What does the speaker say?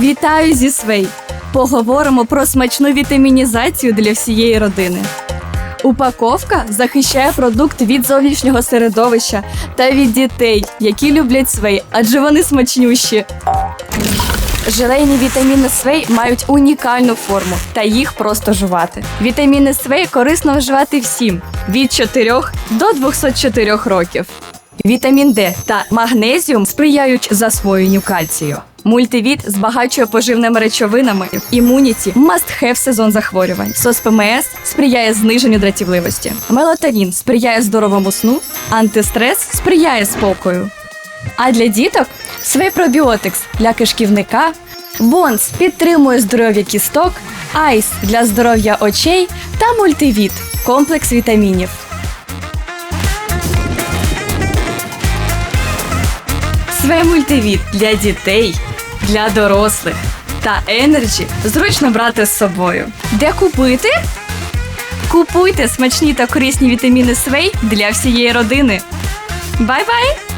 Вітаю зі Свей! Поговоримо про смачну вітамінізацію для всієї родини. Упаковка захищає продукт від зовнішнього середовища та від дітей, які люблять свей, адже вони смачнющі. Желейні вітаміни Свей мають унікальну форму та їх просто жувати. Вітаміни Свей корисно вживати всім від 4 до 204 років. Вітамін Д та магнезіум сприяють засвоєнню кальцію. Мультивіт збагачує поживними речовинами. Імуніті have сезон захворювань. СОС ПМС сприяє зниженню дратівливості. Мелатонін сприяє здоровому сну. Антистрес сприяє спокою. А для діток свій пробіотикс для кишківника, Бонс підтримує здоров'я кісток, Айс для здоров'я очей та мультивіт комплекс вітамінів. Свій мультивіт для дітей, для дорослих та енерджі зручно брати з собою. Де купити? Купуйте смачні та корисні вітаміни Свей для всієї родини. Бай-бай!